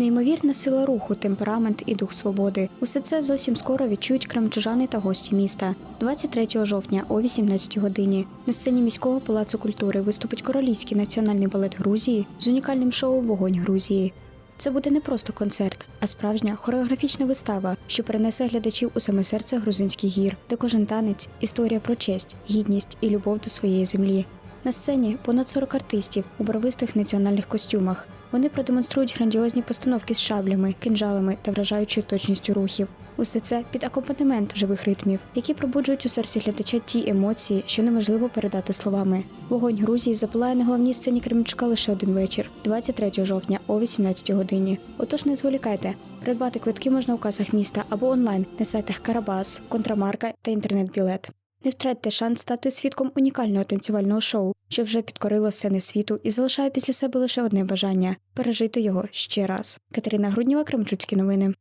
Неймовірна сила руху, темперамент і дух свободи. Усе це зовсім скоро відчують крамчужани та гості міста. 23 жовтня о 18 годині на сцені міського палацу культури виступить королівський національний балет Грузії з унікальним шоу Вогонь Грузії. Це буде не просто концерт, а справжня хореографічна вистава, що перенесе глядачів у саме серце грузинських гір, де кожен танець історія про честь, гідність і любов до своєї землі. На сцені понад 40 артистів у барвистих національних костюмах. Вони продемонструють грандіозні постановки з шаблями, кинджалами та вражаючою точністю рухів. Усе це під акомпанемент живих ритмів, які пробуджують у серці глядача ті емоції, що неможливо передати словами. Вогонь Грузії запалає на головній сцені Кременчука лише один вечір, 23 жовтня о 18 годині. Отож не зволікайте. Придбати квитки можна у касах міста або онлайн на сайтах Карабас, Контрамарка та інтернет-білет. Не втратьте шанс стати свідком унікального танцювального шоу, що вже підкорило сцени світу і залишає після себе лише одне бажання пережити його ще раз. Катерина Грудніва, Кремчуцькі новини.